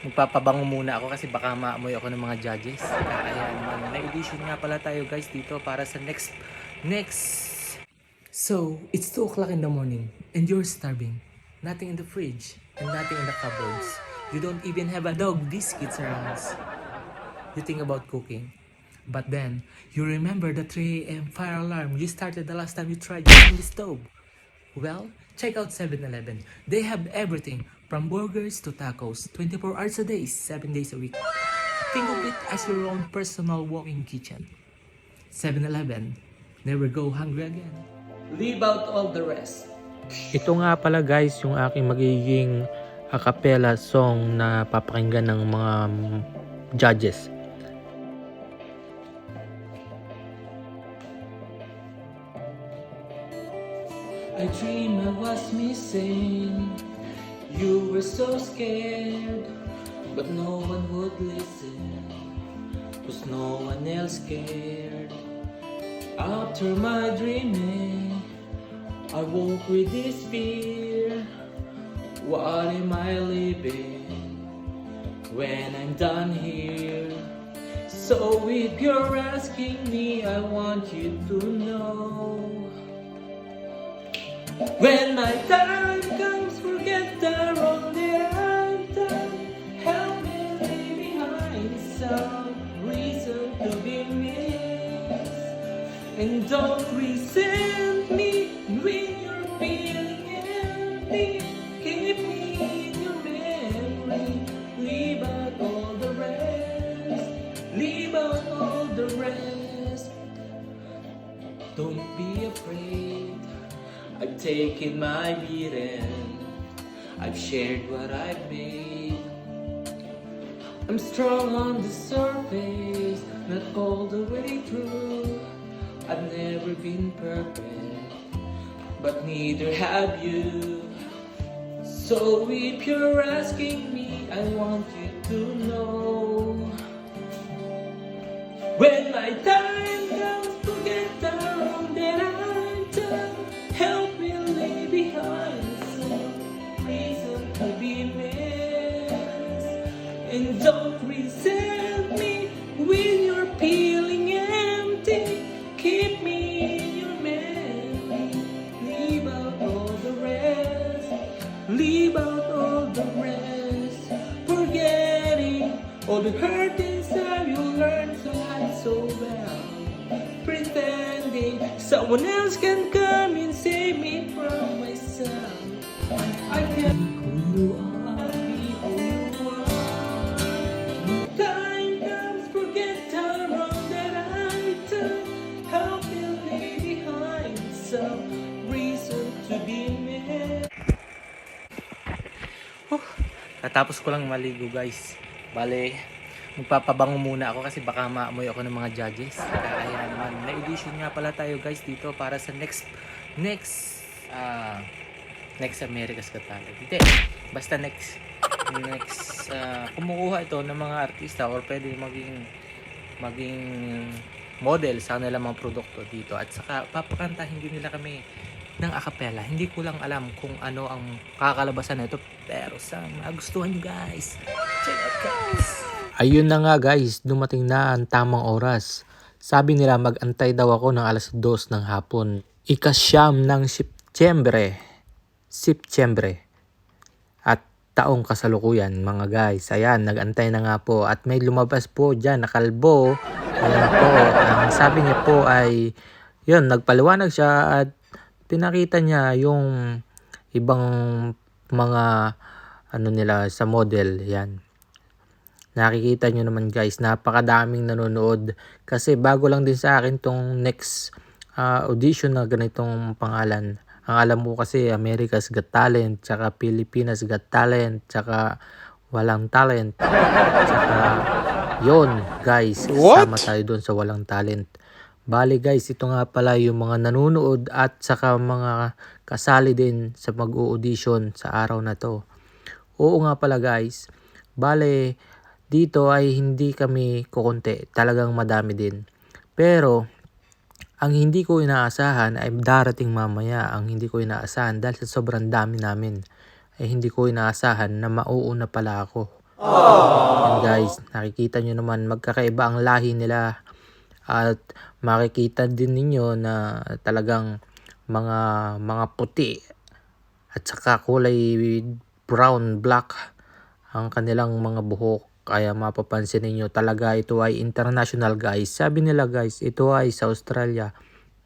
magpapabango muna ako kasi baka maamoy ako ng mga judges. Ayan, man. may audition nga pala tayo guys dito para sa next, next. So, it's 2 o'clock in the morning and you're starving. Nothing in the fridge and nothing in the cupboards. You don't even have a dog biscuits around. You think about cooking. But then, you remember the 3 a.m. fire alarm you started the last time you tried using the stove. Well, check out 7-Eleven. They have everything from burgers to tacos, 24 hours a day, 7 days a week. Think of it as your own personal walking kitchen. 7-Eleven, never go hungry again. Leave out all the rest. Ito nga pala guys yung aking magiging a cappella song na papakinggan ng mga judges. I dream I was missing. You were so scared, but no one would listen. Cause no one else cared. After my dreaming, I woke with this fear. What am I living when I'm done here? So if you're asking me, I want you to know. When my time comes, forget the that I've done. Help me leave behind some reason to be missed. And don't resent me when you're feeling empty. Keep me in your memory. Leave out all the rest. Leave out all the rest. Don't be afraid. I've taken my beating. I've shared what I've made. I'm strong on the surface, not all the way through. I've never been perfect, but neither have you. So if you're asking me, I want you to know. When my time And don't resent me when you're feeling empty. Keep me in your memory. Leave out all the rest. Leave out all the rest. Forgetting all the hurt inside you learned to hide so well. Pretending someone else can come and save me from myself. I can't Natapos ko lang maligo guys. Bale, magpapabango muna ako kasi baka maamoy ako ng mga judges. Kaya naman, may audition nga pala tayo guys dito para sa next, next, ah, next America's Got Talent. Hindi, basta next, next, ah, kumukuha ito ng mga artista or pwede maging, maging model sa kanilang mga produkto dito. At saka papakantahin din nila kami ng acapella. Hindi ko lang alam kung ano ang kakalabasan nito pero sa magustuhan nyo guys. Check out guys! Ayun na nga guys, dumating na ang tamang oras. Sabi nila mag-antay daw ako ng alas 2 ng hapon. Ikasyam ng Septyembre. Septyembre. At taong kasalukuyan mga guys. Ayan, nag-antay na nga po. At may lumabas po dyan na kalbo. Ayan po. Ang sabi niya po ay, yun, nagpaliwanag siya at pinakita niya yung ibang mga ano nila sa model. Yan. Nakikita nyo naman guys, napakadaming nanonood. Kasi bago lang din sa akin tong next ah, audition na ganitong pangalan. Ang alam ko kasi America's Got Talent, tsaka Pilipinas Got Talent, tsaka Walang Talent. Tsaka yon guys, sama tayo doon sa Walang Talent. Bali guys, ito nga pala yung mga nanonood at saka mga kasali din sa mag-audition sa araw na to. Oo nga pala guys, bale dito ay hindi kami kukunti, talagang madami din. Pero ang hindi ko inaasahan ay darating mamaya ang hindi ko inaasahan dahil sa sobrang dami namin ay hindi ko inaasahan na mauuna pala ako. Yan guys, nakikita nyo naman magkakaiba ang lahi nila. At makikita din ninyo na talagang mga mga puti at saka kulay brown black ang kanilang mga buhok. Kaya mapapansin ninyo talaga ito ay international guys. Sabi nila guys, ito ay sa Australia.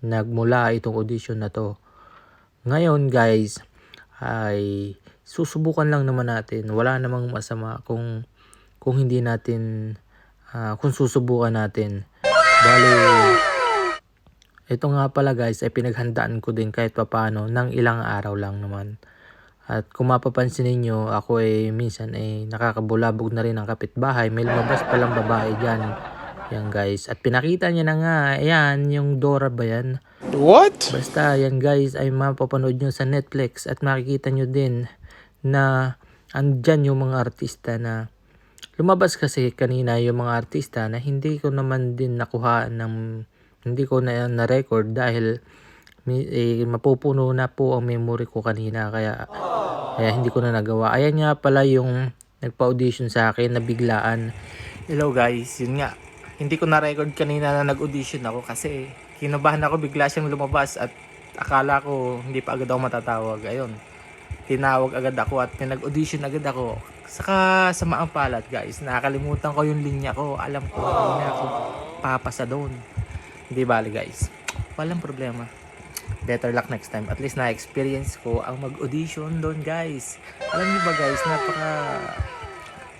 Nagmula itong audition na to. Ngayon guys, ay susubukan lang naman natin. Wala namang masama kung kung hindi natin ah, kung susubukan natin. Bali ito nga pala guys ay pinaghandaan ko din kahit papano ng ilang araw lang naman. At kung mapapansin ninyo, ako ay minsan ay nakakabulabog na rin ang kapitbahay. May lumabas palang babae dyan. Yan guys. At pinakita niya na nga, ayan, yung Dora ba yan? What? Basta yan guys ay mapapanood nyo sa Netflix at makikita nyo din na andyan yung mga artista na lumabas kasi kanina yung mga artista na hindi ko naman din nakuha ng hindi ko na na-record dahil eh, mapupuno na po ang memory ko kanina kaya kaya hindi ko na nagawa. Ayan nga pala yung nagpa-audition sa akin na biglaan. Hello guys, yun nga. Hindi ko na-record kanina na nag-audition ako kasi kinabahan ako bigla siyang lumabas at akala ko hindi pa agad ako matatawag. Ayun. Tinawag agad ako at pinag-audition agad ako. Saka sa maang palad guys, nakakalimutan ko yung linya ko. Alam ko, hindi na ako papasa doon. Hindi bali guys. Walang problema. Better luck next time. At least na-experience ko ang mag-audition doon guys. Alam niyo ba guys, napaka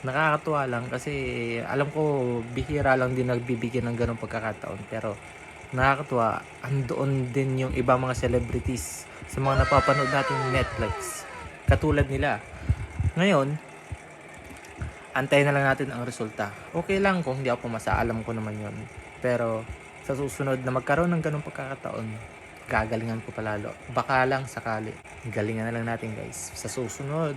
nakakatuwa lang kasi alam ko bihira lang din nagbibigyan ng ganong pagkakataon pero nakakatuwa andoon din yung ibang mga celebrities sa mga napapanood natin Netflix katulad nila ngayon antayin na lang natin ang resulta. Okay lang kung hindi ako pumasa alam ko naman yon pero sa susunod na magkaroon ng ganong pagkakataon gagalingan ko palalo. Baka lang sakali. Galingan na lang natin guys. Sa susunod